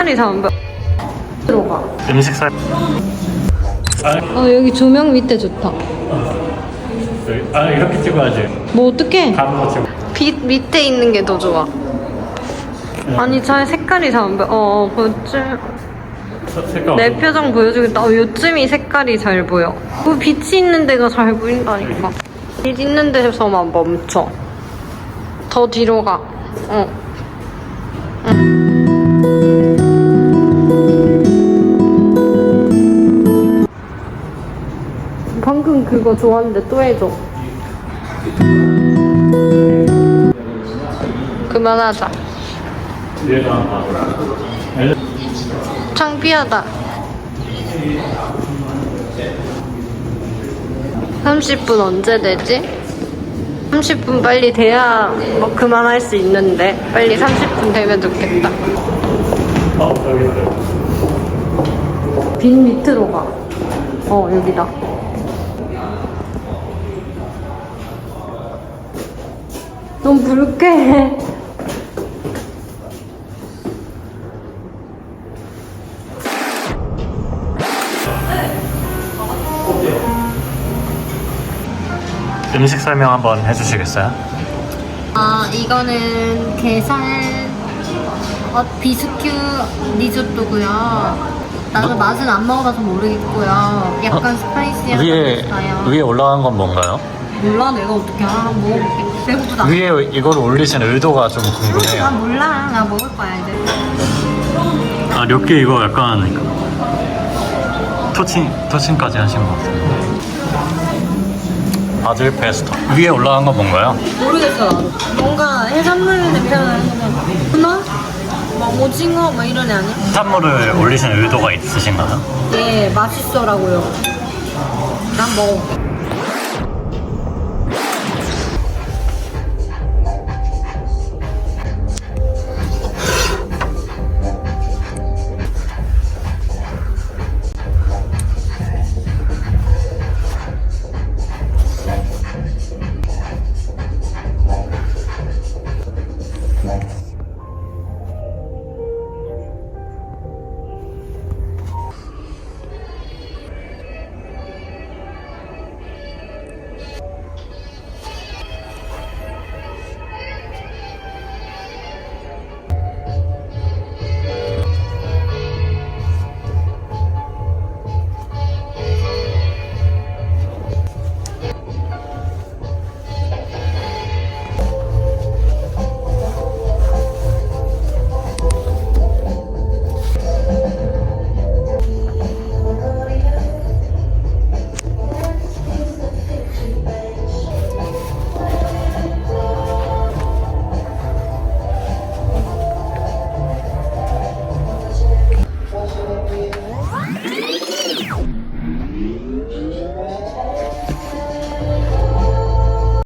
색깔이 잘안 보여. 들어가. 음식 살. 아, 어 여기 조명 밑에 좋다. 아 이렇게 찍어야지. 뭐 어떡해? 가는 거 찍어. 빛 밑에 있는 게 더 좋아. 아니 잘 색깔이 잘 안 보여. 어, 어 그쯤 서- 색깔. 내 어떤- 표정 보여주겠다. 어, 요쯤이 색깔이 잘 보여. 그 빛이 있는 데가 잘 보인다니까. 빛 있는 데서만 멈춰. 더 뒤로 가. 어. 응. 그거 좋았는데 또 해줘. 그만하자. 창피하다. 30분 언제 되지? 30분 빨리 돼야 뭐 그만할 수 있는데 빨리 30분 되면 좋겠다. 빈 밑으로 가. 어 여기다. 좀 불쾌해. 음식 설명 한번 해주시겠어요? 아 이거는 게살 어, 비스큐 리조또고요. 나는 맛은 안 먹어봐서 모르겠고요. 약간 스파이시한 어? 위에 맛있어요. 위에 올라간 건 뭔가요? 몰라 내가 어떻게 알아? 먹어볼게. 배고프다. 위에 이걸 올리신 의도가 좀나 궁금해요. 몰라. 나 먹을 거야 이제. 아 료끼 이거 약간 토칭 토칭까지 하신 것 같아요. 바질 페스토 위에 올라간 건 뭔가요? 모르겠어. 뭔가 해산물 냄새가 나는 거면 그나? 막 오징어 막 이런 애 아니야? 해산물을 올리신 의도가 있으신가요? 예 맛있어라고요. 난 먹어. like